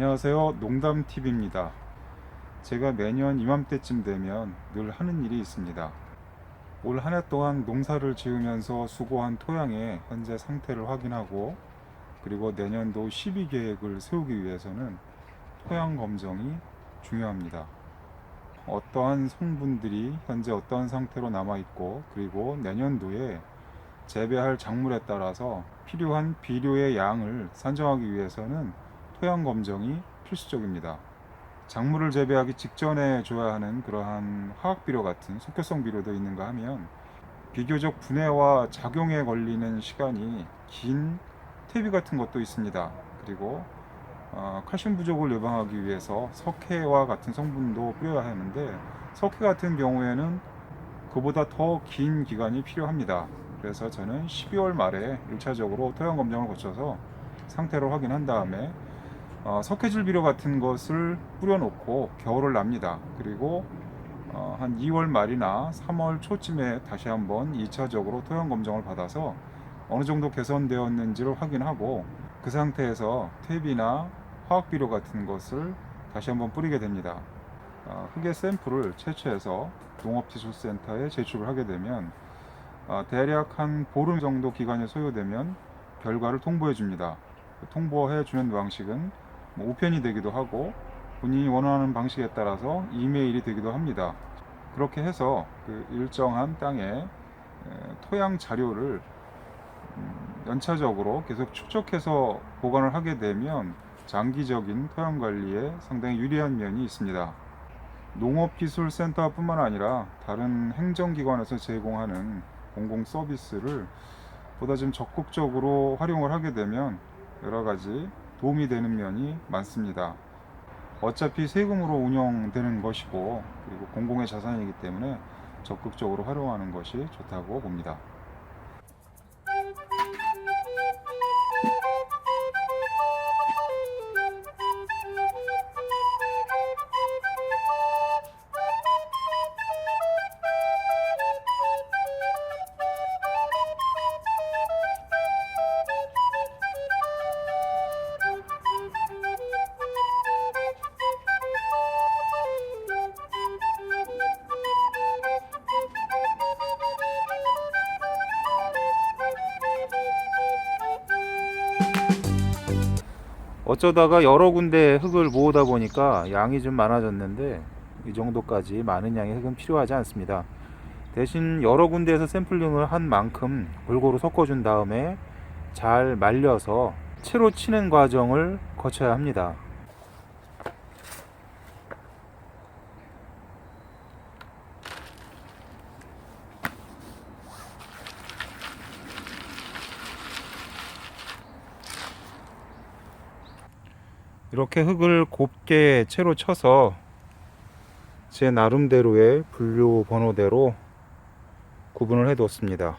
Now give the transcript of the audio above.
안녕하세요. 농담TV입니다. 제가 매년 이맘때쯤 되면 늘 하는 일이 있습니다. 올 한 해 동안 농사를 지으면서 수고한 토양의 현재 상태를 확인하고 그리고 내년도 12 계획을 세우기 위해서는 토양 검정이 중요합니다. 어떠한 성분들이 현재 어떠한 상태로 남아 있고 그리고 내년도에 재배할 작물에 따라서 필요한 비료의 양을 산정하기 위해서는 토양 검정이 필수적입니다. 작물을 재배하기 직전에 줘야 하는 그러한 화학 비료 같은 속효성 비료도 있는가 하면 비교적 분해와 작용에 걸리는 시간이 긴 퇴비 같은 것도 있습니다. 그리고 어, 칼슘 부족을 예방하기 위해서 석회와 같은 성분도 뿌려야 하는데 석회 같은 경우에는 그보다 더 긴 기간이 필요합니다. 그래서 저는 12월 말에 1차적으로 토양 검정을 거쳐서 상태를 확인한 다음에 어, 석회질 비료 같은 것을 뿌려놓고 겨울을 납니다. 그리고 어, 한 2월 말이나 3월 초쯤에 다시 한번 2차적으로 토양 검정을 받아서 어느 정도 개선되었는지를 확인하고 그 상태에서 퇴비나 화학 비료 같은 것을 다시 한번 뿌리게 됩니다. 어, 흙의 샘플을 채취해서 농업기술센터에 제출을 하게 되면 어, 대략 한 보름 정도 기간이 소요되면 결과를 통보해 줍니다. 통보해 주는 방식은 뭐 우편이 되기도 하고 본인이 원하는 방식에 따라서 이메일이 되기도 합니다. 그렇게 해서 그 일정한 땅에 에, 토양 자료를 음, 연차적으로 계속 축적해서 보관을 하게 되면 장기적인 토양 관리에 상당히 유리한 면이 있습니다. 농업기술센터뿐만 아니라 다른 행정기관에서 제공하는 공공 서비스를 보다 좀 적극적으로 활용을 하게 되면 여러 가지 도움이 되는 면이 많습니다. 어차피 세금으로 운영되는 것이고 그리고 공공의 자산이기 때문에 적극적으로 활용하는 것이 좋다고 봅니다. 어쩌다가 여러 군데 흙을 모으다 보니까 양이 좀 많아졌는데 이 정도까지 많은 양의 흙은 필요하지 않습니다. 대신 여러 군데에서 샘플링을 한 만큼 골고루 섞어준 다음에 잘 말려서 채로 치는 과정을 거쳐야 합니다. 이렇게 흙을 곱게 채로 쳐서 제 나름대로의 분류 번호대로 구분을 해 뒀습니다.